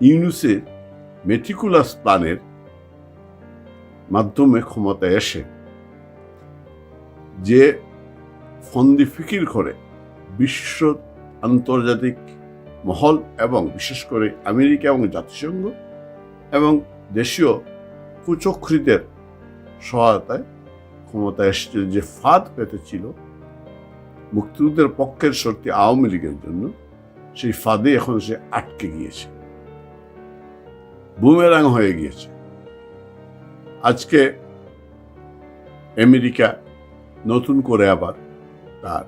ইউনুসের মেটিকুলাস প্ল্যানের মাধ্যমে ক্ষমতায় এসে যে ফন্দি ফিকির করে বিশ্ব আন্তর্জাতিক মহল এবং বিশেষ করে আমেরিকা এবং জাতিসংঘ এবং দেশীয় কুচক্রীদের সহায়তায় ক্ষমতায় এসেছে যে ফাঁদ পেতেছিল মুক্তিযুদ্ধের পক্ষের শক্তি আওয়ামী লীগের জন্য, সেই ফাঁদে এখন সে আটকে গিয়েছে। বুমেরাং হয়ে গিয়েছে। আজকে আমেরিকা নতুন করে আবার তার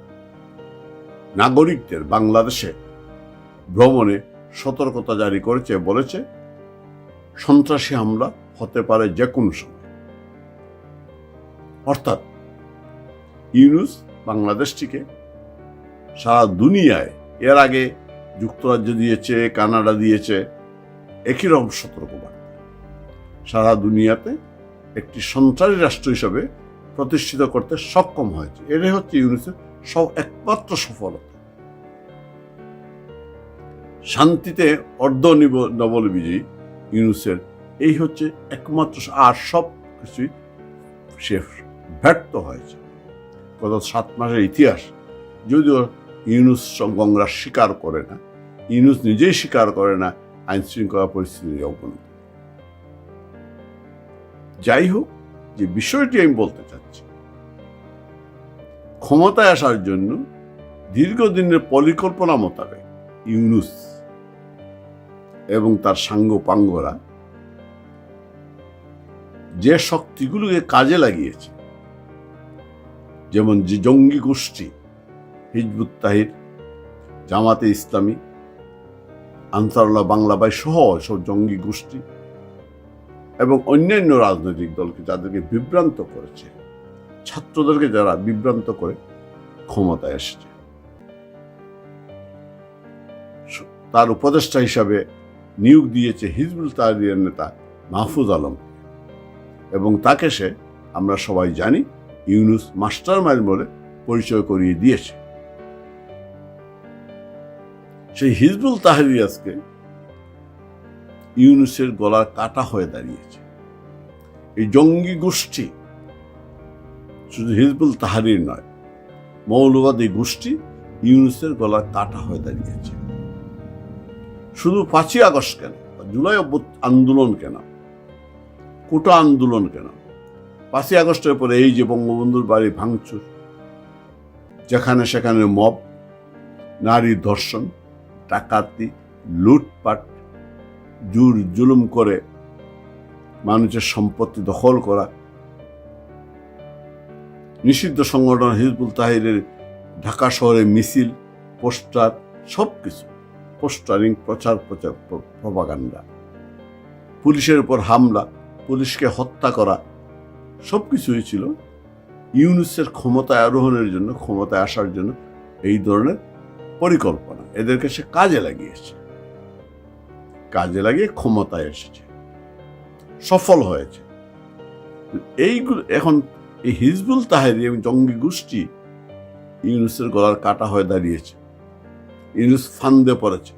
নাগরিকদের বাংলাদেশে ভ্রমণে সতর্কতা জারি করেছে, বলেছে, সন্ত্রাসী হামলা হতে পারে যে কোনো সময়। অর্থাৎ ইউনুস বাংলাদেশটিকে সারা দুনিয়ায় এর আগে যুক্তরাজ্য দিয়েছে, কানাডা দিয়েছে একই রকম সতর্কবার্তা সারা দুনিয়াতে একটি সন্ত্রাসী রাষ্ট্র হিসাবে প্রতিষ্ঠিত করতে সক্ষম হয়েছে। এটাই হচ্ছে ইউনিসেফ সব একমাত্র সফলতা। শান্তিতে অর্ধ নিব, নবল বিজয়ী ইউনুসের এই হচ্ছে একমাত্র আর সব কিছুই সে ব্যর্থ হয়েছে। গত সাত মাসের ইতিহাস, যদিও ইউনুস গঙ্গরা স্বীকার করে না, ইউনুস নিজেই স্বীকার করে না আইন শৃঙ্খলা পরিস্থিতির অবনতি যাই হোক যে বিষয়টি আমি বলতে চাচ্ছি, ক্ষমতায় আসার জন্য দীর্ঘদিনের পরিকল্পনা মোতাবেক ইউনুস এবং তার সাঙ্গ পাঙ্গরা যে শক্তিগুলোকে কাজে লাগিয়েছে, যেমন যে জঙ্গি গোষ্ঠী হিজবুত তাহির, জামাতে ইসলামী আনসারুল্লাহ বাংলাবাই সহ সব জঙ্গি গোষ্ঠী এবং অন্যান্য রাজনৈতিক দলকে যাদেরকে বিভ্রান্ত করেছে, ছাত্রদেরকে যারা বিভ্রান্ত করে ক্ষমতায় এসেছে। তার উপদেষ্টা হিসাবে নিয়োগ দিয়েছে হিজবুল তাহরিয়ার নেতা মাহফুজ আলম। এবং তাকে সে, আমরা সবাই জানি, ইউনুস মাস্টার মাইন্ড বলে পরিচয় করিয়ে দিয়েছে। সেই হিজবুল তাহরি আজকে ইউনুসের গলার কাটা হয়ে দাঁড়িয়েছে। এই জঙ্গি গোষ্ঠী শুধু হিজবুল তাহারির নয়, মৌলবাদী গোষ্ঠী ইউনুসের গলার কাটা হয়ে দাঁড়িয়েছে। শুধু পাঁচই আগস্ট কেন? জুলাই আন্দোলন কেন? কোটা আন্দোলন কেন? পাঁচই আগস্টের পরে এই যে বঙ্গবন্ধুর বাড়ি ভাঙচুর, যেখানে সেখানে মব, নারী ধর্ষণ ডাকাতি, লুটপাট, জুর জুলুম করে মানুষের সম্পত্তি দখল করা। নিষিদ্ধ সংগঠন হিজবুল তাহিরের ঢাকা শহরে মিছিল, পোস্টার সব কিছু পোস্টারিং, প্রচার প্রচার প্রপাগান্ডা। পুলিশের উপর হামলা, পুলিশকে হত্যা করা সব কিছুই ছিল। ইউনুসের ক্ষমতায় আরোহণের জন্য, ক্ষমতায় আসার জন্য এই ধরনের পরিকল্পনা। এদেরকে সে কাজে লাগিয়েছে। কাজে লাগিয়ে ক্ষমতায় এসেছে। সফল হয়েছে। এইগুলো এখন এই হিজবুল তাহেরি এবং জঙ্গি গোষ্ঠী ইউনুসের গলার কাটা হয়ে দাঁড়িয়েছে। ইউনুস ফান্দে পড়েছে।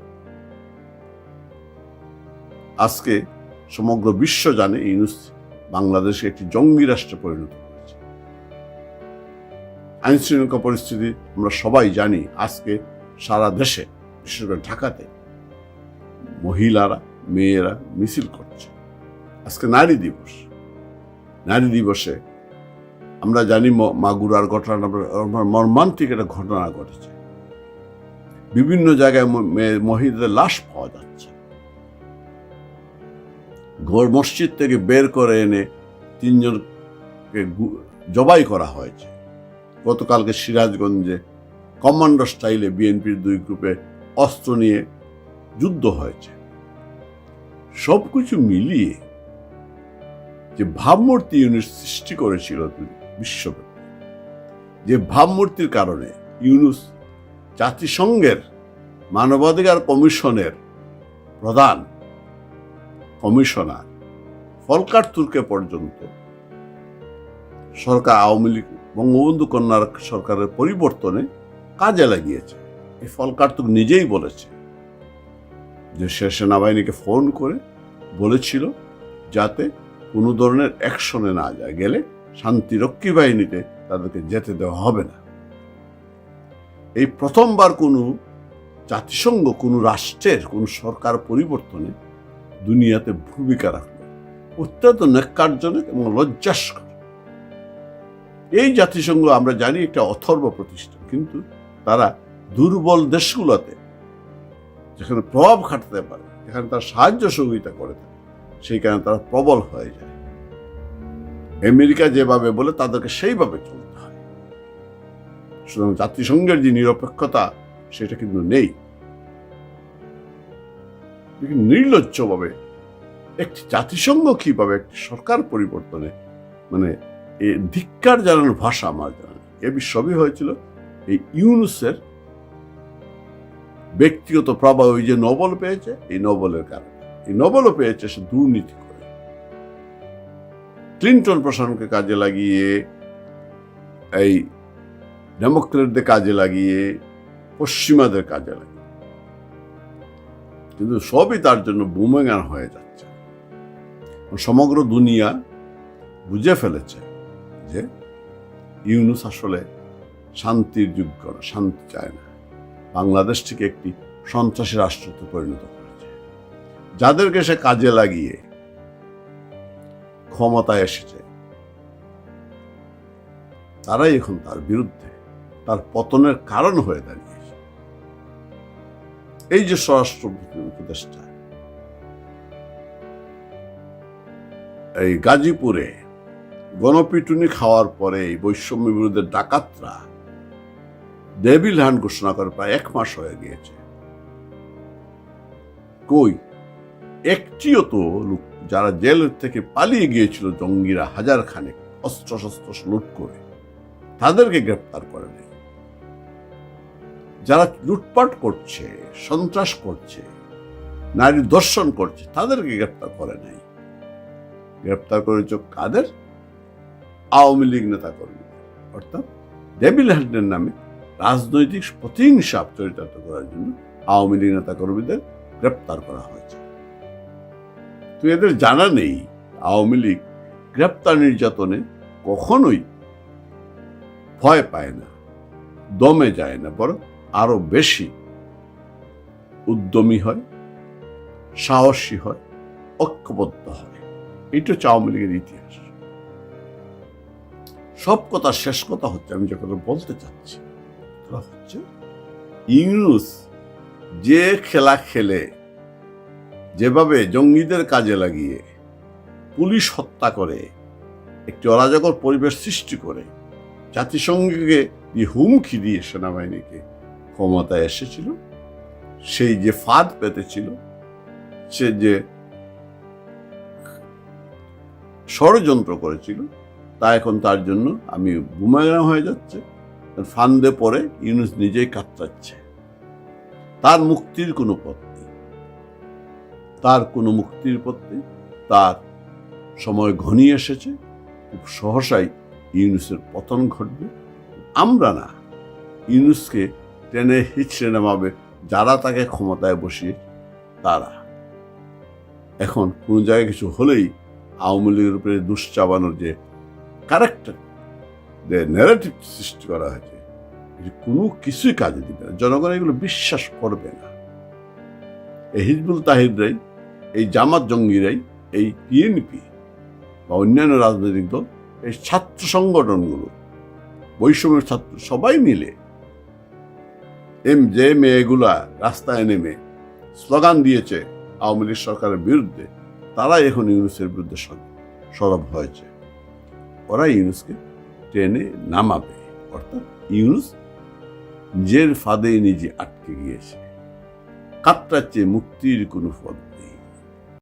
আজকে সমগ্র বিশ্ব জানে ইউনুস বাংলাদেশে একটি জঙ্গি রাষ্ট্রে পরিণত করেছে। আইন শৃঙ্খলা পরিস্থিতি আমরা সবাই জানি আজকে সারা দেশে, বিশেষ করে ঢাকাতে, মহিলারা, মেয়েরা মিছিল করছে। আজকে নারী দিবস। নারী দিবসে আমরা জানি মাগুরার ঘটনা মর্মান্তিক একটা ঘটনা ঘটেছে। বিভিন্ন জায়গায় মহিলাদের লাশ পাওয়া যাচ্ছে। ঘর মসজিদ থেকে বের করে এনে তিনজনকে জবাই করা হয়েছে। গতকালকে সিরাজগঞ্জে কমান্ডো স্টাইলে বিএনপির দুই গ্রুপে অস্ত্র নিয়ে যুদ্ধ হয়েছে। সব কিছু মিলিয়ে যে ভাবমূর্তি ইউনুস সৃষ্টি করেছিল বিশ্বব্যাপী, যে ভাবমূর্তির কারণে ইউনুস জাতিসংঘের মানবাধিকার কমিশনের প্রধান কমিশনার ফলকার তুর্কে পর্যন্ত সরকার আওয়ামী লীগ বঙ্গবন্ধু কন্যার সরকারের পরিবর্তনে কাজে লাগিয়েছে। এই ফলকার্তুক নিজেই বলেছে। যে সে সেনাবাহিনীকে ফোন করে বলেছিল যাতে কোনো ধরনের অ্যাকশনে না যায়, গেলে শান্তিরক্ষী বাহিনীতে তাদেরকে যেতে দেওয়া হবে না। এই প্রথমবার কোনো জাতিসংঘ, কোনো রাষ্ট্রের, কোনো সরকার পরিবর্তনে দুনিয়াতে ভূমিকা রাখল। অত্যন্ত ন্যাক্কারজনক এবং লজ্জাস্কর। এই জাতিসংঘ আমরা জানি একটা অথর্ব প্রতিষ্ঠান কিন্তু তারা দুর্বল দেশগুলোতে, যেখানে প্রভাব খাটাতে পারে, যেখানে তারা সাহায্য সহযোগিতা করে থাকে সেই কারণে তারা প্রবল হয়ে যায়। আমেরিকা যেভাবে বলে তাদেরকে সেইভাবে চলতে হয়। সুতরাং জাতিসংঘের যে নিরপেক্ষতা, সেটা কিন্তু নেই। নির্লজ্জভাবে একটি জাতিসংঘ কীভাবে একটি সরকার পরিবর্তনে মানে ধিক্কার জানানোর ভাষা আমার জানা এ সবই হয়েছিল এই ইউনুসের ব্যক্তিগত প্রভাব ওই যে নবল পেয়েছে, এই নবলের কারণে। এই নবলও পেয়েছে, সে দুর্নীতি করে। ক্লিন্টন প্রশাসনকে কাজে লাগিয়ে, এই ডেমোক্রেটদের কাজে লাগিয়ে, পশ্চিমাদের কাজে লাগিয়ে। কিন্তু সবই তার জন্য বুমেগান হয়ে যাচ্ছে। সমগ্র দুনিয়া বুঝে ফেলেছে যে ইউনুস আসলে শান্তির যোগ্য না শান্তি চায় না। বাংলাদেশটিকে একটি সন্ত্রাসী রাষ্ট্রতে পরিণত করেছে যাদেরকে সে কাজে লাগিয়ে ক্ষমতায় এসেছে, তারাই এখন তার বিরুদ্ধে, তার পতনের কারণ হয়ে দাঁড়িয়েছে। এই যে স্বরাষ্ট্র উপদেষ্টা, এই গাজীপুরে গণপিটুনি খাওয়ার পরে বৈষম্য বিরুদ্ধে ডাকাতরা ডেভিল হ্যান্ড ঘোষণা করে প্রায় এক মাস হয়ে গিয়েছে। কই? একটিও তো লোক যারা জেল থেকে পালিয়ে গিয়েছিল জঙ্গিরা হাজার খানেক অস্ত্র শস্ত্র লুট করে, তাদেরকে গ্রেপ্তার করে যারা লুটপাট করছে, সন্ত্রাস করছে, নারী দর্শন করছে, তাদেরকে গ্রেপ্তার করে নাই গ্রেপ্তার করেছ কাদের? আওয়ামী লীগ নেতা কর্মী অর্থাৎ ডেভিল হ্যান্ডের নামে রাজনৈতিক প্রতিহিংসা চরিতার্থ করার জন্য আওয়ামী লীগ নেতা কর্মীদের গ্রেপ্তার করা হয়েছে। তো এদের জানা নেই আওয়ামী লীগ গ্রেপ্তার নির্যাতনে কখনোই ভয় পায় না, দমে যায় না, বরং আরও বেশি উদ্যমী হয়, সাহসী হয়, ঐক্যবদ্ধ হয়। এটা হচ্ছে আওয়ামী লীগের ইতিহাস। সব কথা শেষ কথা হচ্ছে, আমি যে কথা বলতে চাচ্ছি। তা হচ্ছে ইউনুস যে খেলা খেলে, যেভাবে জঙ্গিদের কাজে লাগিয়ে পুলিশ হত্যা করে, একটি অরাজকর পরিবেশ সৃষ্টি করে, জাতিসংঘকে যে হুমকি দিয়ে সেনাবাহিনীকে ক্ষমতায় এসেছিল, সেই যে ফাঁদ পেতেছিল, সে যে ষড়যন্ত্র করেছিল, তা এখন তার জন্য আমি বুমাগ্রাম হয়ে যাচ্ছে। ফান্দে পরে ইউনুস নিজেই কাতরাচ্ছে। তার মুক্তির কোনো পথ নেই। তার কোনো মুক্তির পথ নেই। তার সময় ঘনিয়ে এসেছে। খুব সহসাই ইউনুসের পতন ঘটবে। আমরা না, ইউনুসকে টেনে হিচড়ে নামাবে, যারা তাকে ক্ষমতায় বসিয়ে তারা। এখন কোনো জায়গায় কিছু হলেই আওয়ামী লীগের উপরে দুষ চাবানোর যে ক্যারেক্টার যে ন্যারেটিভ সৃষ্টি করা হয়েছে কোনো কিছুই কাজে দিবে না। জনগণ এগুলো বিশ্বাস করবে না। এই হিজবুল তাহিদরাই, এই জামাত জঙ্গিরাই, এই পিএনপি বা অন্যান্য রাজনৈতিক দল, এই ছাত্র সংগঠনগুলো, বৈষম্যের ছাত্র সবাই মিলে এম যে মেয়েগুলা রাস্তায় নেমে স্লোগান দিয়েছে আওয়ামী লীগ সরকারের বিরুদ্ধে, তারাই এখন ইউনুসের বিরুদ্ধে সরব হয়েছে। ওরা ইউনুসকে টেনে নামাবে অর্থাৎ ইউনুস নিজের ফাঁদে নিজে আটকে গিয়েছে কাতরাচ্ছে মুক্তির কোনো ফল।